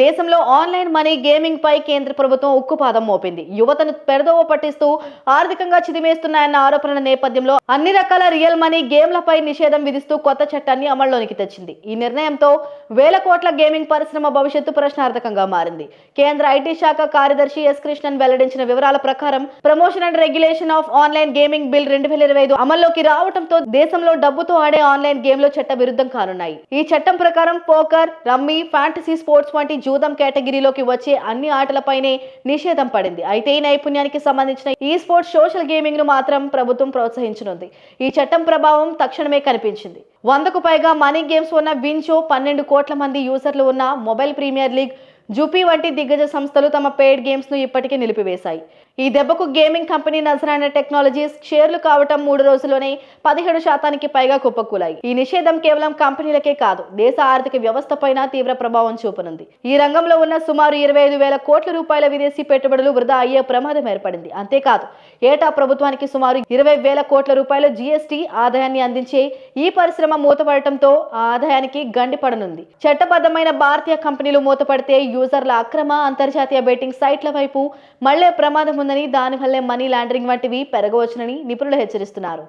దేశంలో online money gaming పై కేంద్ర ప్రభుత్వం ఉక్కుపాదం మోపింది. యువతను పెడదోవ పట్టిస్తూ ఆర్థికంగా చిదిమేస్తున్నాయన్న ఆరోపణల నేపథ్యంలో అన్ని రకాల రియల్ మనీ గేమ్లపై నిషేధం విధిస్తూ కొత్త చట్టాన్ని అమల్లోనికి తెచ్చింది. ఈ నిర్ణయంతో వేల కోట్ల గేమింగ్ పరిశ్రమ భవిష్యత్తు ప్రశ్నార్థకంగా మారింది. కేంద్ర ఐటీ శాఖ కార్యదర్శి ఎస్ కృష్ణన్ వెల్లడించిన వివరాల ప్రకారం promotion and regulation of online gaming bill రెండు వేల ఇరవై ఐదు అమల్లోకి రావడంతో దేశంలో డబ్బుతో ఆడే ఆన్లైన్ గేమ్లు చట్ట విరుద్ధం కానున్నాయి. ఈ చట్టం ప్రకారం పోకర్ రమ్మీ ఫ్యాంటసీ స్పోర్ట్స్ వంటి జూదం కేటగిరీలోకి వచ్చే అన్ని ఆటలపైనే నిషేధం పడింది. అయితే ఈ నైపుణ్యానికి సంబంధించిన ఈ స్పోర్ట్స్ సోషల్ గేమింగ్ను మాత్రం ప్రభుత్వం ప్రోత్సహించనుంది. ఈ చట్టం ప్రభావం తక్షణమే కనిపించింది. వందకు పైగా మనీ గేమ్స్ ఉన్న వించో పన్నెండు కోట్ల మంది యూజర్లు ఉన్న మొబైల్ ప్రీమియర్ లీగ్ జూపీ వంటి దిగ్గజ సంస్థలు తమ పెయిడ్ గేమ్స్ను ఇప్పటికే నిలిపివేశాయి. ఈ దెబ్బకు గేమింగ్ కంపెనీ నజరానా టెక్నాలజీస్ షేర్లు కావటం మూడు రోజుల్లోనే పదిహేడు శాతానికి పైగా కుప్పకూలాయి. ఈ నిషేధం కేవలం కంపెనీలకే కాదు దేశ ఆర్థిక వ్యవస్థ పైన తీవ్ర ప్రభావం చూపనుంది. ఈ రంగంలో ఉన్న సుమారు ఇరవై ఐదు వేల కోట్ల రూపాయల విదేశీ పెట్టుబడులు వృధా అయ్యే ప్రమాదం ఏర్పడింది. అంతేకాదు ఏటా ప్రభుత్వానికి సుమారు ఇరవై వేల కోట్ల రూపాయల జీఎస్టీ ఆదాయాన్ని అందించే ఈ పరిశ్రమ మూతపడటంతో ఆ ఆదాయానికి గండిపడనుంది. చట్టబద్ధమైన భారతీయ కంపెనీలు మూతపడితే యూజర్ల అక్రమ అంతర్జాతీయ బెట్టింగ్ సైట్ల వైపు మళ్ళే ప్రమాదం ఉందని దానివల్లే మనీ లాండరింగ్ వంటివి పెరగవచ్చునని నిపుణులు హెచ్చరిస్తున్నారు.